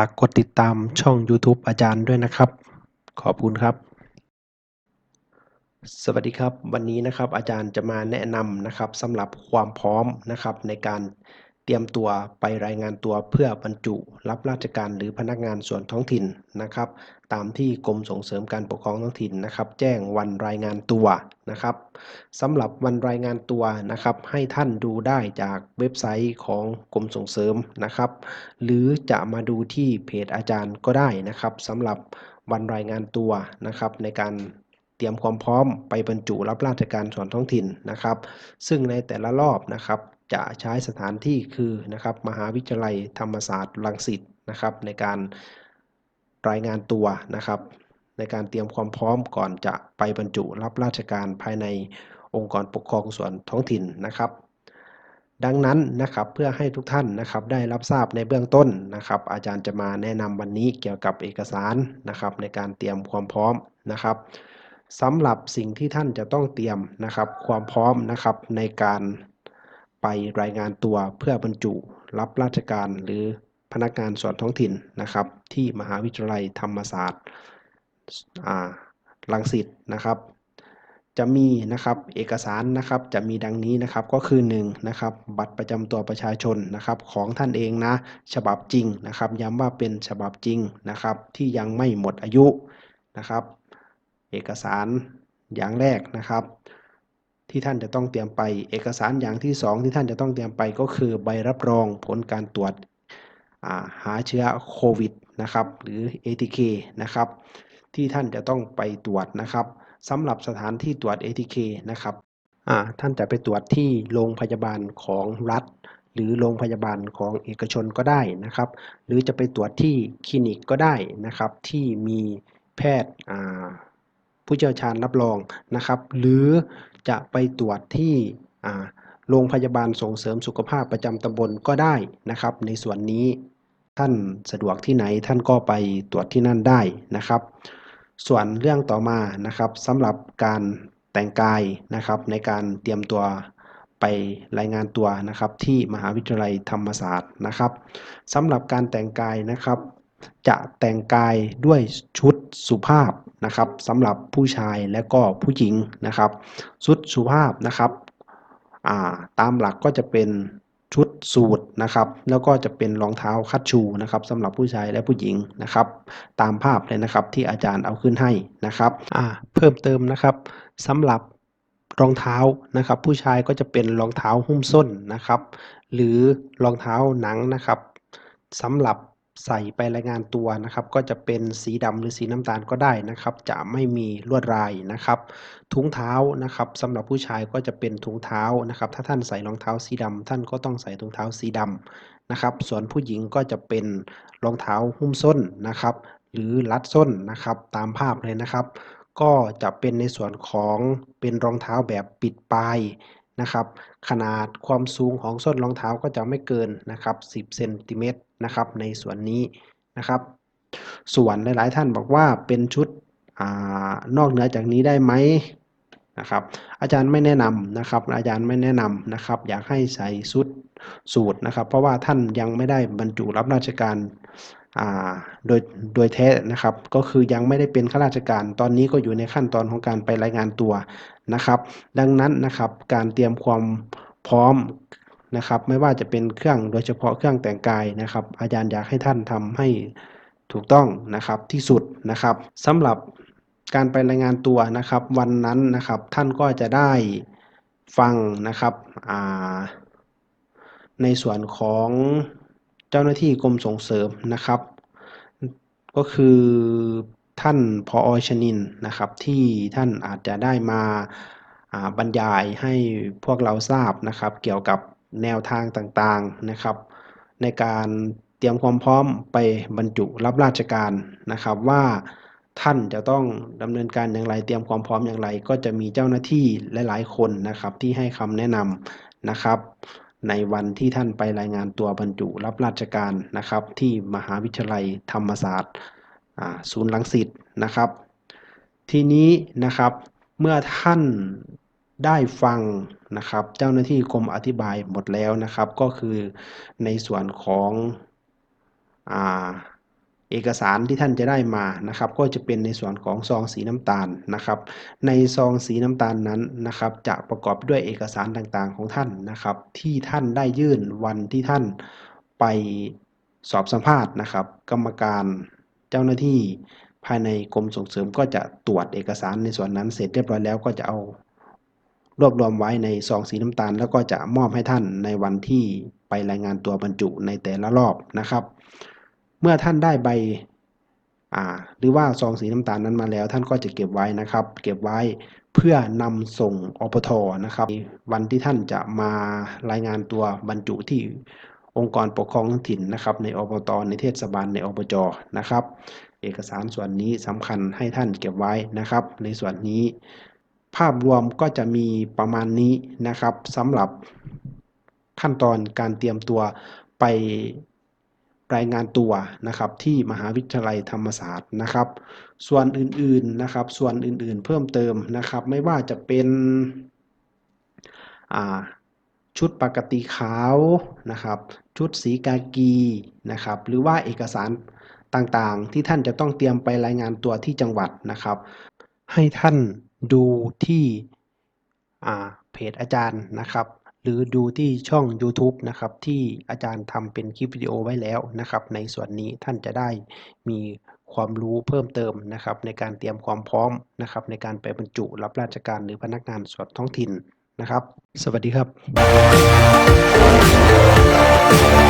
ฝากกดติดตามช่อง YouTube อาจารย์ด้วยนะครับ ขอบคุณครับ สวัสดีครับ วันนี้นะครับอาจารย์จะมาแนะนำนะครับสำหรับความพร้อมนะครับในการเตรียมตัวไปรายงานตัวเพื่อบรรจุรับราชการหรือพนักงานส่วนท้องถิ่นนะครับ ตามที่กรมส่งเสริมการปกครองท้องถิ่นนะครับ แจ้งวันรายงานตัวนะครับสำหรับวันรายงานตัวนะครับ ให้ท่านดูได้จากเว็บไซต์ของกรมส่งเสริมนะครับ หรือจะมาดูที่เพจอาจารย์ก็ได้นะครับสำหรับวันรายงานตัวนะครับ ในการเตรียมความพร้อมไปบรรจุรับราชการส่วนท้องถิ่นนะครับ ซึ่งในแต่ละรอบนะครับ จะใช้สถานที่คือนะครับ มหาวิทยาลัยธรรมศาสตร์รังสิตนะครับ ในการ รายงานตัวนะครับ ในการเตรียมความพร้อมก่อนจะไปบรรจุรับราชการภายในองค์กรปกครองส่วนท้องถิ่นนะครับ ดังนั้นนะครับเพื่อให้ทุกท่านนะครับได้รับทราบในเบื้องต้นนะครับ อาจารย์จะมาแนะนำวันนี้เกี่ยวกับเอกสารนะครับ ในการเตรียมความพร้อมนะครับสำหรับสิ่งที่ท่านจะต้องเตรียมนะครับ ความพร้อมนะครับในการไปรายงานตัวเพื่อบรรจุรับราชการหรือ พนักงานส่วนท้องถิ่นนะครับ ที่มหาวิทยาลัยธรรมศาสตร์รังสิตนะครับ จะมีนะครับเอกสารนะครับจะมีดังนี้นะครับก็คือ1นะครับบัตรประจำตัวประชาชนนะครับของท่านเองนะฉบับจริงนะครับ ย้ำว่าเป็นฉบับจริงนะครับที่ยังไม่หมดอายุนะครับ เอกสารอย่างแรกนะครับที่ท่านจะต้องเตรียมไป เอกสารอย่างที่ 2 ที่ท่านจะต้องเตรียมไปก็คือใบรับรองผลการตรวจ หาเชื้อโควิดนะครับหรือ ATK นะครับที่ท่านจะต้องไปตรวจนะครับสำหรับสถานที่ตรวจ ATK นะครับท่านจะไปตรวจที่โรงพยาบาลของรัฐ หรือโรงพยาบาลของเอกชนก็ได้นะครับ หรือจะไปตรวจที่คลินิกก็ได้นะครับ ที่มีแพทย์ผู้เชี่ยวชาญรับรองนะครับ หรือจะไปตรวจที่ โรงพยาบาลส่งเสริมสุขภาพประจำตำบลก็ได้นะครับ ในส่วนนี้ท่านสะดวกที่ไหนท่านก็ไปตรวจที่นั่นได้นะครับ ส่วนเรื่องต่อมานะครับสำหรับการแต่งกายนะครับในการเตรียมตัวไปรายงานตัวนะครับที่มหาวิทยาลัยธรรมศาสตร์นะครับสำหรับการแต่งกายนะครับ จะแต่งกายด้วยชุดสุภาพนะครับสำหรับผู้ชายและก็ผู้หญิงนะครับชุดสุภาพนะครับ ตามหลักก็จะเป็นชุดสูทนะครับ แล้วก็จะเป็นรองเท้าคัดชูนะครับสำหรับผู้ชายและผู้หญิงนะครับ ตามภาพเลยนะครับที่อาจารย์เอาขึ้นให้นะครับเพิ่มเติมนะครับสำหรับรองเท้านะครับ ผู้ชายก็จะเป็นรองเท้าหุ้มส้นนะครับ หรือรองเท้าหนังนะครับสำหรับ ใส่ไปรายงานตัวนะครับ ก็จะเป็นสีดำหรือสีน้ำตาลก็ได้นะครับ จะไม่มีลวดลายนะครับถุงเท้านะครับสำหรับผู้ชายก็จะเป็นถุงเท้านะครับ ถ้าท่านใส่รองเท้าสีดำท่านก็ต้องใส่ถุงเท้าสีดำนะครับ ส่วนผู้หญิงก็จะเป็นรองเท้าหุ้มส้นนะครับ หรือรัดส้นนะครับตามภาพเลยนะครับ ก็จะเป็นในส่วนของเป็นรองเท้าแบบปิดปลาย นะครับ ขนาดความสูงของส้นรองเท้าก็จะไม่เกินนะครับ 10 เซนติเมตรนะครับในส่วนนี้นะครับ ส่วนหลาย ๆ ท่านบอกว่าเป็นชุดอนอกเหนือจากนี้ได้ไหม นะครับ อาจารย์ไม่แนะนำนะครับ อาจารย์ไม่แนะนำนะครับ อยากให้ใส่ชุดสูตรนะครับ เพราะว่าท่านยังไม่ได้บรรจุรับราชการโดยโดยแท้นะครับ ก็คือยังไม่ได้เป็นข้าราชการ ตอนนี้ก็อยู่ในขั้นตอนของการไปรายงานตัวนะครับ ดังนั้นนะครับการเตรียมความพร้อมนะครับ ไม่ว่าจะเป็นเครื่องโดยเฉพาะเครื่องแต่งกายนะครับ อาจารย์อยากให้ท่านทำให้ถูกต้องนะครับที่สุดนะครับสำหรับ การไปรายงานตัวนะครับ วันนั้นนะครับ ท่านก็จะได้ฟังนะครับในส่วนของเจ้าหน้าที่กรมส่งเสริมนะครับ ก็คือท่านพออชนินนะครับ ที่ท่านอาจจะได้มาบรรยายให้พวกเราทราบนะครับ เกี่ยวกับแนวทางต่างๆนะครับ ในการเตรียมความพร้อมไปบรรจุรับราชการนะครับว่า ท่านจะต้องดำเนินการอย่างไรเตรียมความพร้อมอย่างไร ก็จะมีเจ้าหน้าที่หลาย ๆ คนนะครับ ที่ให้คำแนะนำนะครับ ในวันที่ท่านไปรายงานตัวบรรจุรับราชการนะครับ ที่มหาวิทยาลัยธรรมศาสตร์ศูนย์ลังสิตนะครับ ทีนี้นะครับเมื่อท่านได้ฟังนะครับ เจ้าหน้าที่กรมอธิบายหมดแล้วนะครับ ก็คือในส่วนของอ่า เอกสารที่ท่านจะได้มานะครับ ก็จะเป็นในส่วนของซองสีน้ำตาลนะครับ ในซองสีน้ำตาลนั้นนะครับ จะประกอบด้วยเอกสารต่างๆของท่านนะครับ ที่ท่านได้ยื่นวันที่ท่านไปสอบสัมภาษณ์นะครับ กรรมการเจ้าหน้าที่ภายในกรมส่งเสริมก็จะตรวจเอกสารในส่วนนั้นเสร็จเรียบร้อยแล้วก็จะเอารวบรวมไว้ในซองสีน้ำตาล แล้วก็จะมอบให้ท่านในวันที่ไปรายงานตัวบรรจุในแต่ละรอบนะครับ เมื่อท่านได้ใบอ่าหรือว่าซองสีน้ำตาลนั้นมาแล้ว ท่านก็จะเก็บไว้นะครับ เก็บไว้เพื่อนำส่งอปทนะครับ วันที่ท่านจะมารายงานตัวบรรจุที่องค์กรปกครองท้องถิ่นนะครับ ในอบตในเทศบาลในอบจนะครับ เอกสารส่วนนี้สำคัญให้ท่านเก็บไว้นะครับ ในส่วนนี้ ภาพรวมก็จะมีประมาณนี้นะครับสำหรับขั้นตอนการเตรียมตัวไป รายงานตัวนะครับที่มหาวิทยาลัยธรรมศาสตร์นะครับ ส่วนอื่นๆนะครับส่วนอื่นๆเพิ่มเติมนะครับ ไม่ว่าจะเป็นชุดปกติขาวนะครับชุดสีกากีนะครับหรือว่าเอกสารต่างๆ ที่ท่านจะต้องเตรียมไปรายงานตัวที่จังหวัดนะครับ ให้ท่านดูที่เพจอาจารย์นะครับ หรือดูที่ช่อง YouTube นะครับที่อาจารย์ทำเป็นคลิปวิดีโอไว้แล้วนะครับ ในส่วนนี้ท่านจะได้มีความรู้เพิ่มเติมนะครับในการเตรียมความพร้อมนะครับในการไปบรรจุรับราชการหรือพนักงานส่วนท้องถิ่นนะครับ สวัสดีครับ